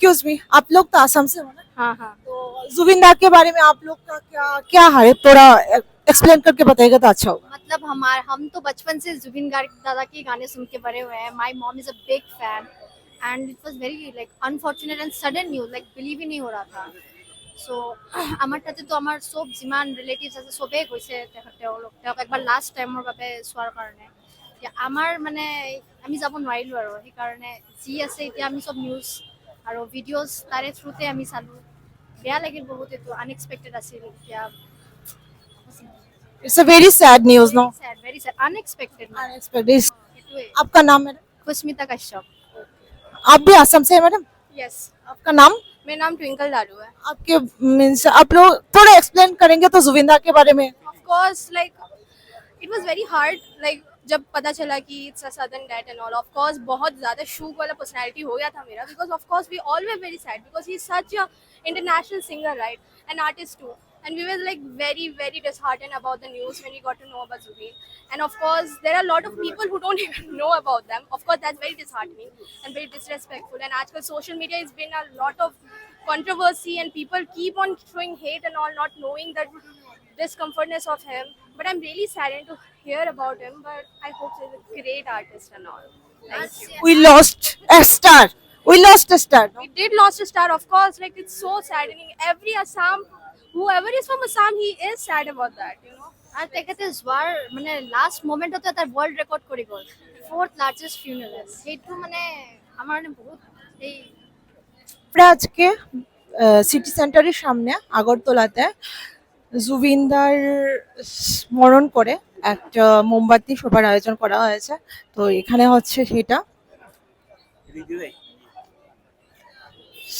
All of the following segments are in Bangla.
एक्सक्यूज मी आप लोग तो आसाम से हो ना हाँ हाँ तो जुबिन दा के बारे में आप लोग का क्या क्या है थोड़ा एक्सप्लेन करके बताएगा तो अच्छा होगा मतलब हमारे हम तो बचपन से जुबिन गार्ग दादा के गाने सुन के बड़े हुए हैं my mom is a big fan and it was very like unfortunate and sudden news like believe ही नहीं हो रहा था চ' আমাৰ তাতে তো আমাৰ চব যিমান ৰিলেটিভছ আছে চবেই গৈছে তেখেত তেওঁলোক তেওঁক একবাৰ লাষ্ট টাইমৰ বাবে চোৱাৰ কাৰণে এতিয়া আমাৰ মানে আমি যাব নোৱাৰিলোঁ আৰু সেইকাৰণে যি আছে এতিয়া আমি চব নিউজ আৰু ভিডিঅ'জ তাৰে থ্ৰুতে আমি চালোঁ বেয়া লাগিল বহুত এইটো আনএক্সপেক্টেড আছিল এতিয়া it's a very sad news no sad very sad unexpected unexpected সেইটোৱে आपका नाम मैडम कुस्मिता कश्यप आप भी असम से है मैडम यस आपका नाम मेरा नाम ट्विंकल दारू है आपके मीन्स आप लोग थोड़ा एक्सप्लेन करेंगे तो जुबिंदा के बारे में of course like it was very hard like जब पता चला कि it's a sudden death and all of course बहुत ज़्यादा शूक वाला पर्सनैलिटी हो गया था मेरा because of course we always very sad because he such a international singer right and artist too and we were like very very disheartened about the news when you got to know about Zubeen and of course there are lot of people who don't know about them of course that very disheartening and very disrespectful and आजकल social media is been a lot of controversy and people keep on showing hate and all not knowing that discomfortness of him. But I'm really saddened to hear about him. But I hope he's a great artist and all. Thank you. we lost a star we lost a star no? We did lost a star, of course. Like it's so saddening. Every Assam, whoever is from Assam, he is sad about that. You know. i আর তেখেতে যোৱাৰ মানে লাষ্ট মোমেণ্টতে এটা ৱৰ্ল্ড ৰেকৰ্ড কৰি গ'ল ফ'ৰ্থ লাৰ্জেষ্ট ফিউনাৰেল সেইটো মানে আমাৰ মানে বহুত এই আজকে সিটি সেন্টারের সামনে আগরতলাতে জুবিনদার স্মরণ করে একটা মোমবাতি সবার আয়োজন করা হয়েছে। তো এখানে হচ্ছে সেটা।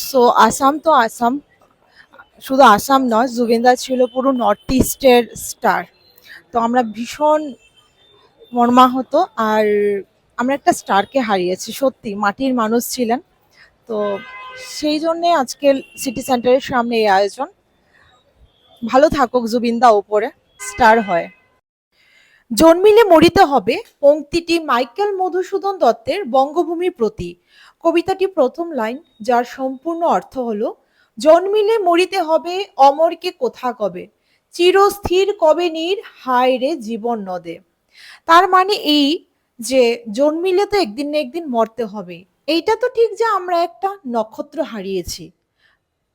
সো আসাম তো আসাম। শুধু আসাম নয় জুবিনদা ছিল পুরো নর্থ ইস্টের স্টার তো আমরা ভীষণ মর্মাহত আর আমরা একটা স্টারকে হারিয়েছি, সত্যি। মাটির মানুষ ছিলেন। তো সেই জন্যে আজকে সিটি সেন্টারের সামনে এই আয়োজন। ভালো থাকুক জুবিনদা ওপরে, স্টার হয়। জন্মিলে মরিতে হবে পংক্তিটি মাইকেল মধুসূদন দত্তের বঙ্গভূমির প্রতি কবিতাটি প্রথম লাইন, যার সম্পূর্ণ অর্থ হলো, জন্মিলে মরিতে হবে অমরকে কোথা কবে? চিরস্থির কবে নীর? হায় রে জীবন নদে। তার মানে এই যে জন্মিলে তো একদিন না একদিন মরতে হবে। এইটা তো ঠিক যে আমরা একটা নক্ষত্র হারিয়েছি।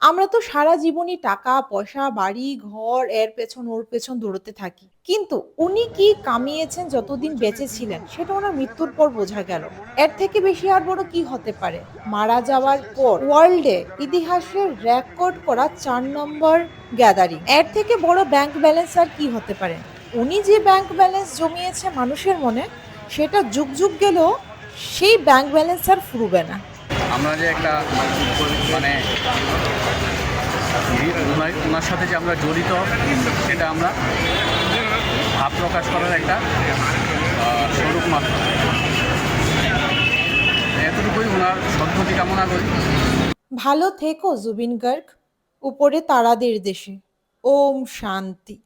আমরা তো সারা জীবনই টাকা, পয়সা, বাড়ি, ঘর, এর পেছন, ওর পেছন দৌড়তে থাকি। কিন্তু উনি কি কামিয়েছেন যতদিন বেঁচে ছিলেন, সেটা ওনার মৃত্যুর পর বোঝা গেল। এর থেকে বেশি আর বড় কি হতে পারে? মারা যাওয়ার পর ওয়ার্ল্ডে ইতিহাসের রেকর্ড করা চার নম্বর গ্যাদারিং। এর থেকে বড় ব্যাংক ব্যালেন্স আর কি হতে পারে? উনি যে ব্যাংক ব্যালেন্স জমিয়েছে মানুষের মনে, সেটা যুগ যুগ গেলেও সেই ব্যাংক ব্যালেন্স আর ফুরবে না। আমরা যে একটা মানে ওনার- সাথে যে আমরা জড়িত, সেটা আমরা ভাব প্রকাশ করার একটা স্বরূপ মাত্র। এতটুকুই ওনার সদ্গতি কামনা করি। ভালো থেকো জুবিন গার্গ, উপরে তারাদের দেশে। ওম শান্তি।